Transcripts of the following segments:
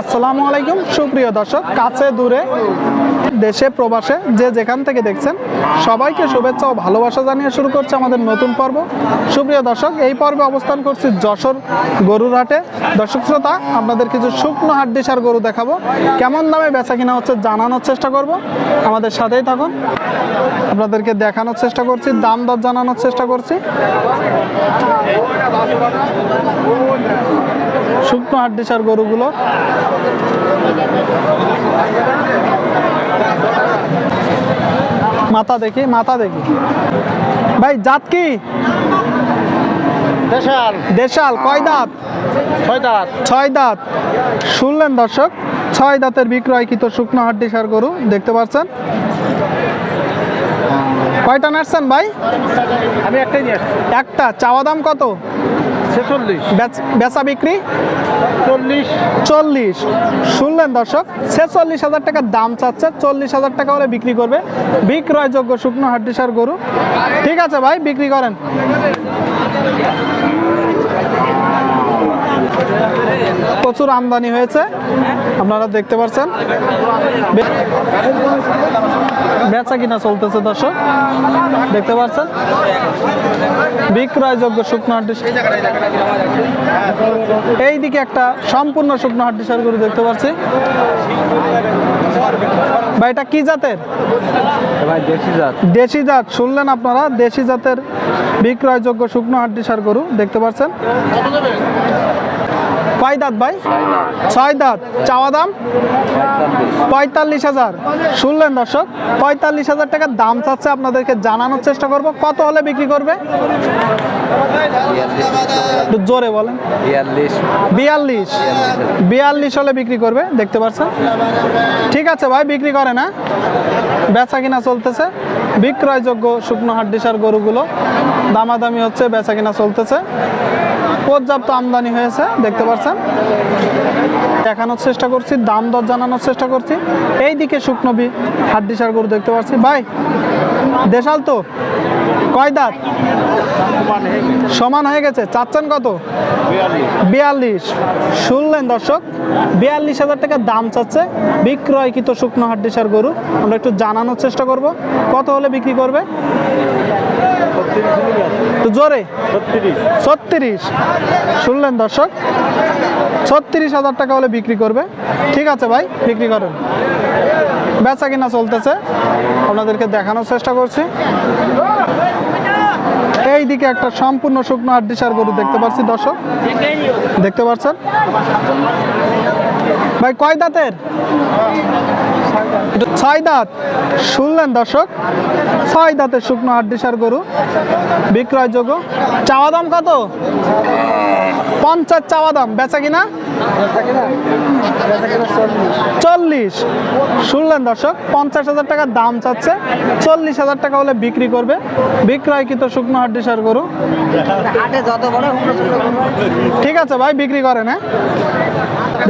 আসসালামু আলাইকুম, সুপ্রিয় দর্শক, কাছে দূরে, দেশে, প্রবাসে, যে যেখান থেকে দেখছেন, সবাইকে শুভেচ্ছা ও ভালোবাসা জানিয়ে শুরু করছে আমাদের নতুন পর্ব। সুপ্রিয় দর্শক, এই পর্বে অবস্থান করছি যশোর গরুর হাটে। দর্শক শ্রোতা, আপনাদের কিছু শুকনো হাড্ডিসার গরু দেখাবো। কেমন দামে বেচা কিনা হচ্ছে জানানোর চেষ্টা করব। আমাদের সাথেই থাকুন। আপনাদেরকে দেখানোর চেষ্টা করছি, দাম দর জানানোর চেষ্টা করছি। শুকনো হাড্ডিসার গরুগুলো মাথা দেখি মাথা দেখি। ভাই জাত কি? দেশাল। দেশাল কয় দাঁত? ছয় দাঁত। ছয় দাঁত। শুনলেন দর্শক ছয় দাঁতের বিক্রয়কৃত শুকনো হাড্ডিসার গরু দেখতে পাচ্ছেন। কয়টা নাড়ছেন ভাই? আমি একটাই নিয়ে আসছি। একটা। চাওয়া দাম কত? ছেচল্লিশ। বেচ- বিক্রি? চল্লিশ। চল্লিশ। শুনলেন দর্শক ছেচল্লিশ হাজার টাকা দাম চাচ্ছে চল্লিশ হাজার টাকা হলে বিক্রি করবে। বিক্রয়যোগ্য শুকনো হাড্ডিসার গরু। ঠিক আছে ভাই বিক্রি করেন। প্রচুর আমদানি হয়েছে। আপনারা দেখতে পাচ্ছেন। বেচা কিনা চলতেছে দর্শক। দেখতে পাচ্ছেন? বিক্রয়যোগ্য শুকনো হাড্ডিস এইদিকে একটা সম্পূর্ণ শুকনো হাড্ডিসার গরু দেখতে পাচ্ছি। ভাই এটা কি জাতের? দেশি জাত। দেশি জাত। শুনলেন আপনারা? দেশি জাতের বিক্রয়যোগ্য শুকনো হাড্ডিসার গরু দেখতে পাচ্ছেন। কয় দাঁত ভাই? ছয় দাঁত। চাওয়া দাম? পঁয়তাল্লিশ। হাজার। শুনলেন দর্শক পঁয়তাল্লিশ হাজার টাকার দাম চাচ্ছে আপনাদেরকে জানানোর চেষ্টা করব। কত হলে বিক্রি করবে? একটু জোরে বলেন। বিয়াল্লিশ। বিয়াল্লিশ। বিয়াল্লিশ হলে বিক্রি করবে দেখতে পাচ্ছেন ঠিক আছে ভাই বিক্রি করে না। বেচা কিনা চলতেছে। বিক্রয়যোগ্য শুকনো হাড্ডিসার গরুগুলো দামাদামি হচ্ছে বেচা কিনা চলতেছে। পর্যাপ্ত আমদানি হয়েছে দেখতে পাচ্ছেন দেখানোর চেষ্টা করছি দাম দর জানানোর চেষ্টা করছি। এই দিকে শুকনো বি হাড্ডিসার গরু দেখতে পাচ্ছি ভাই দেশাল তো? কয় দাঁত? সমান হয়ে গেছে। চাচ্ছেন কত? বিয়াল্লিশ। শুনলেন দর্শক, বিয়াল্লিশ হাজার টাকা দাম চাচ্ছে বিক্রয়কৃত শুকনো হাড্ডিসার গরু। আমরা একটু জানানোর চেষ্টা করব। কত হলে বিক্রি করবে? একটু জোরে? ছত্রিশ। শুনলেন দর্শক? ছত্রিশ হাজার টাকা হলে বিক্রি করবে। ঠিক আছে ভাই বিক্রি করেন। বেচা কিনা চলতেছে। আপনাদেরকে দেখানোর চেষ্টা করছি। এই দিকে একটা সম্পূর্ণ শুকনো হাড্ডিসার গরু দেখতে পাচ্ছি দর্শক। দেখতে পাচ্ছেন? ভাই কয় দাঁতের? ছয় দাঁত। শুনলেন দর্শক? ছয় দাঁতের শুকনো হাড্ডিসার গরু। বিক্রয়যোগ্য চাওয়া দাম কত? পঞ্চাশ চাওয়া দাম। বেচা কিনা? চল্লিশ। শুনলেন দর্শক? পঞ্চাশ হাজার টাকা দাম চাচ্ছে। চল্লিশ হাজার টাকা হলে বিক্রি করবে। বিক্রয়কৃত শুকনো হাড্ডিসার গরু। ঠিক আছে ভাই, বিক্রি করেন হ্যাঁ?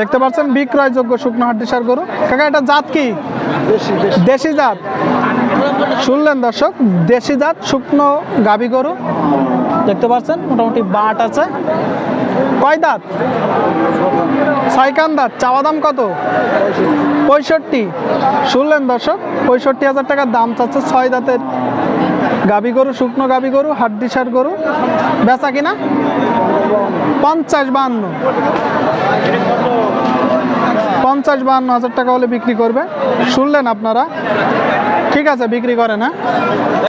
দেখতে পাচ্ছেন, বিক্রয়যোগ্য শুকনো হাড্ডিসার গরু। কাকা, এটা জাত কি? দেশি জাত। শুনলেন দর্শক, দেশি জাত, শুকনো গাভী গরু। দেখতে পাচ্ছেন, মোটামুটি বাট আছে। কয় দাঁত? ছয়কান দাঁত। চাওয়া দাম কত? পঁয়ষট্টি। শুনলেন দর্শক, পঁয়ষট্টি হাজার টাকার দাম চাচ্ছে ছয় দাঁতের গাবি গরু, শুকনো গাবি গরু হাড্ডিসার গরু। বেচা কিনা? পঞ্চাশ বাহান্ন। পঞ্চাশ বাহান্ন হাজার টাকা হলে বিক্রি করবে শুনলেন আপনারা? ঠিক আছে বিক্রি করেন হ্যাঁ?